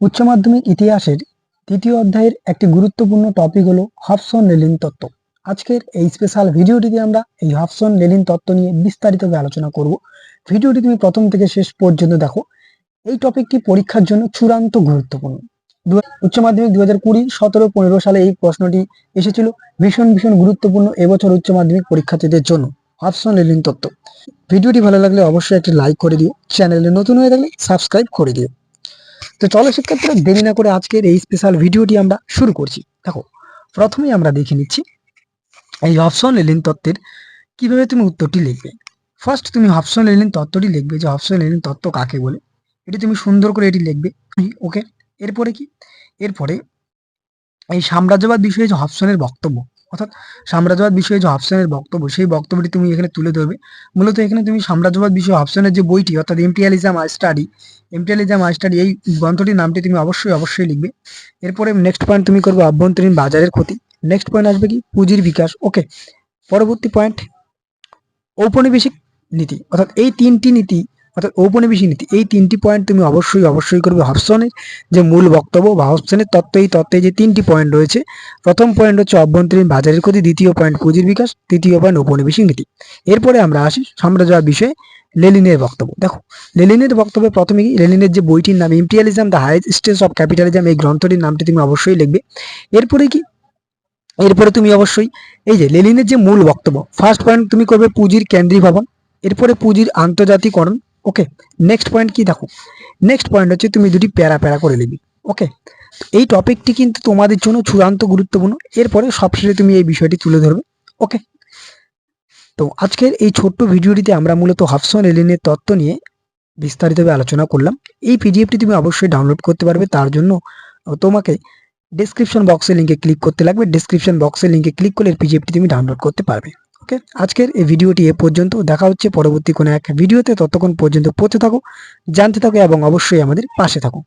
উচ্চ মাধ্যমিক ইতিহাসের তৃতীয় অধ্যায়ের একটি গুরুত্বপূর্ণ টপিক হলো হবসন লেলিন তত্ত্ব। আজকের এই স্পেশাল ভিডিওটিতে আমরা এই হবসন লেলিন তত্ত্ব নিয়ে বিস্তারিতভাবে আলোচনা করব। ভিডিওটি তুমি প্রথম থেকে শেষ পর্যন্ত দেখো। এই টপিকটি পরীক্ষার জন্য চূড়ান্ত গুরুত্বপূর্ণ। উচ্চ মাধ্যমিক দু হাজার কুড়ি, সতেরো, পনেরো সালে এই প্রশ্নটি এসেছিল ভীষণ ভীষণ গুরুত্বপূর্ণ এবছর উচ্চ মাধ্যমিক পরীক্ষার্থীদের জন্য হবসন লেলিন তত্ত্ব। ভিডিওটি ভালো লাগলে অবশ্যই একটি লাইক করে দিও। চ্যানেলে নতুন হয়ে থাকলে সাবস্ক্রাইব করে দিও। তো চলো শিক্ষার্থীরা দেরি না করে আজকের এই স্পেশাল ভিডিওটি আমরা শুরু করছি। দেখো, প্রথমেই আমরা দেখে নিচ্ছি এই অপশন লেলিন তত্ত্বের কীভাবে তুমি উত্তরটি লিখবে। ফার্স্ট তুমি অপশন লেলিন তত্ত্বটি লিখবে যে অপশন লেলিন তত্ত্ব কাকে বলে? এটি তুমি সুন্দর করে এটি লিখবে ওকে? এরপরে কি? এরপরে এই সাম্রাজ্যবাদ বিষয়ে যে অপশনের বক্তব্য অর্থাৎ সাম্রাজ্যবাদ বিষয়ে যে হবসনের বক্তব্য, সেই বক্তব্যটি তুমি এখানে তুলে ধরবে। মূলত এখানে তুমি সাম্রাজ্যবাদ বিষয়ে হবসনের যে বইটি, অর্থাৎ imperialism a study imperialism a study এই গ্রন্থটির নামটি তুমি অবশ্যই অবশ্যই লিখবে। এরপরে নেক্সট পয়েন্ট তুমি করবে অভ্যন্তরীণ বাজারের ক্ষতি। নেক্সট পয়েন্ট আসবে কি? পুঁজির বিকাশ। ওকে পরবর্তী পয়েন্ট ঔপনিবেশিক নীতি। অর্থাৎ এই তিনটি নীতি অর্থাৎ ঔপনিবেশিক নীতি। এই তিনটি পয়েন্ট তুমি অবশ্যই অবশ্যই করবে হবসনের যে মূল বক্তব্য বা হবসনের তত্ত্ব, এই তত্ত্বে যে তিনটি পয়েন্ট রয়েছে, প্রথম পয়েন্ট হচ্ছে অভ্যন্তরীণ বাজারের ক্ষতি, দ্বিতীয় পয়েন্ট পুঁজির বিকাশ, তৃতীয় পয়েন্ট ঔপনিবেশিক নীতি। এরপরে আমরা আসি সাম্রাজ্যবাদ বিষয়ে লেলিনের বক্তব্য। দেখো লেলিনের বক্তব্যে প্রথমে কি? লেলিনের যে বইটির নাম imperialism the highest stage of capitalism এই গ্রন্থটির নামটি তুমি অবশ্যই লিখবে। এরপরে কি? এরপরে তুমি অবশ্যই এই যে লেলিনের যে মূল বক্তব্য ফার্স্ট পয়েন্ট তুমি করবে পুঁজির কেন্দ্রীভবন এরপরে পুঁজির আন্তর্জাতিকরণ ওকে নেক্সট পয়েন্ট কি দেখো? নেক্সট পয়েন্ট হচ্ছে তুমি দুটি প্যারা প্যারা করে লিখবে ওকে এই টপিকটি কিন্তু তোমাদের জন্য চূড়ান্ত গুরুত্বপূর্ণ। এরপরে সবশেষে তুমি এই বিষয়টি তুলে ধরবে। ওকে তো আজকের এই ছোট্ট ভিডিওটিতে আমরা মূলত হবসন এলিনের তত্ত্ব নিয়ে বিস্তারিতভাবে আলোচনা করলাম। এই পিডিএফটি তুমি অবশ্যই ডাউনলোড করতে পারবে। তার জন্য তোমাকে ডেসক্রিপশন বক্সের লিঙ্কে ক্লিক করতে লাগবে। ডেসক্রিপশন বক্সের লিঙ্কে ক্লিক করলে পিডিএফটি তুমি ডাউনলোড করতে পারবে। ওকে আজকের এই ভিডিওটি এ পর্যন্ত। দেখা হচ্ছে পরবর্তী কোনো এক ভিডিওতে। ততক্ষণ পর্যন্ত পড়তে থাকো, জানতে থাকো এবং অবশ্যই আমাদের পাশে থাকো।